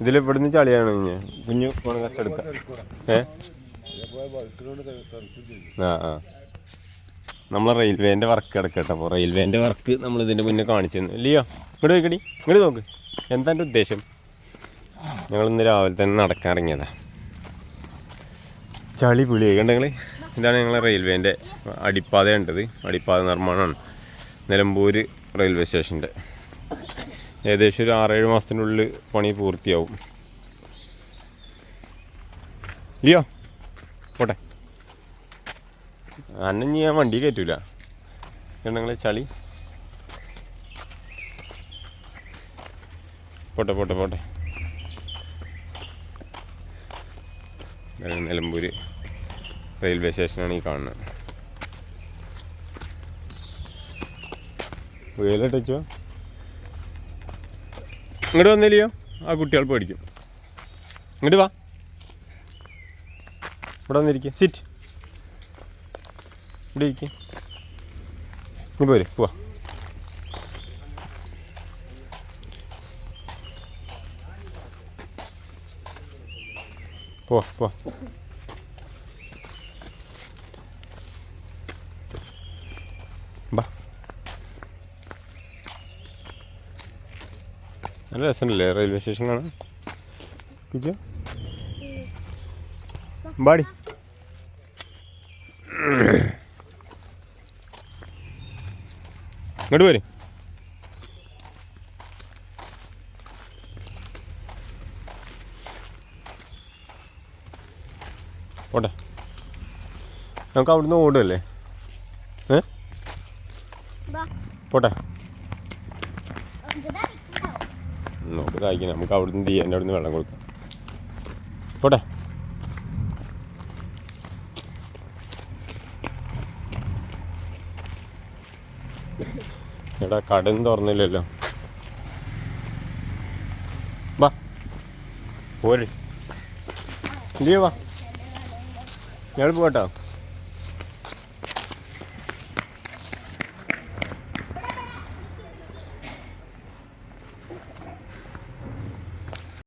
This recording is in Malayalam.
ഇതിൽ ഇവിടുന്ന് ചളിയാണ് കുഞ്ഞ് കുഞ്ഞു പോണ കച്ചെടുക്ക ആ നമ്മളെ റെയിൽവേന്റെ വർക്ക് കിടക്കട്ടെ അപ്പോൾ റെയിൽവേന്റെ വർക്ക് നമ്മൾ ഇതിന്റെ മുന്നേ കാണിച്ചിരുന്നു ഇല്ലയോ ഇങ്ങോട്ട് നോക്കടി ഇങ്ങോട്ട് നോക്ക്. എന്താ എന്റെ ഉദ്ദേശം? ഞങ്ങൾ ഇന്ന് രാവിലെ തന്നെ നടക്കാൻ ഇറങ്ങിയതാ. ചളി പുളി കണ്ടെങ്കിൽ ഇതാണ് ഞങ്ങളെ റെയിൽവേന്റെ അടിപ്പാത ഉണ്ടത് അടിപ്പാത നിർമ്മാണമാണ്. നിലമ്പൂർ റെയിൽവേ സ്റ്റേഷന്റെ ഏകദേശം ഒരു ആറേഴ് മാസത്തിനുള്ളിൽ പണി പൂർത്തിയാവും. ഇല്ലയോ പോട്ടെ. അന്നെ ഞാൻ വണ്ടി കയറ്റൂല. എണ്ണങ്ങളെ ചളി. പോട്ടെ പോട്ടെ പോട്ടെ. നിലമ്പൂർ റെയിൽവേ സ്റ്റേഷനാണ് ഈ കാണുന്നത്. വെയിലിട്ടോ ഇങ്ങോട്ട് വന്നില്ലയോ ആ കുട്ടികൾ പേടിക്കും. ഇങ്ങോട്ട് വാ. ഇവിടെ വന്നിരിക്കുക സിറ്റ് ഇവിടെ ഇരിക്കുക നീ പോരെ പോവാ. പോവാ പോവാ. നല്ല രസമല്ലേ റെയിൽവേ സ്റ്റേഷൻ കാണാൻ? കിച്ചോ ബാടി ഇങ്ങോട്ട് വരും. പോട്ടെ. നമുക്ക് അവിടുന്ന് ഓടുമല്ലേ ഏ? പോട്ടെ? നമുക്ക് കഴിക്കണം. നമുക്ക് അവിടുന്ന് എന്റെ അവിടുന്ന് വെള്ളം കൊടുക്കാം. പോട്ടെ. എടാ കടന്ന് തുറന്നില്ലല്ലോ. വാ. പോര്. ഇല്ലയോ വാ. ഞങ്ങൾ പോകട്ടോ.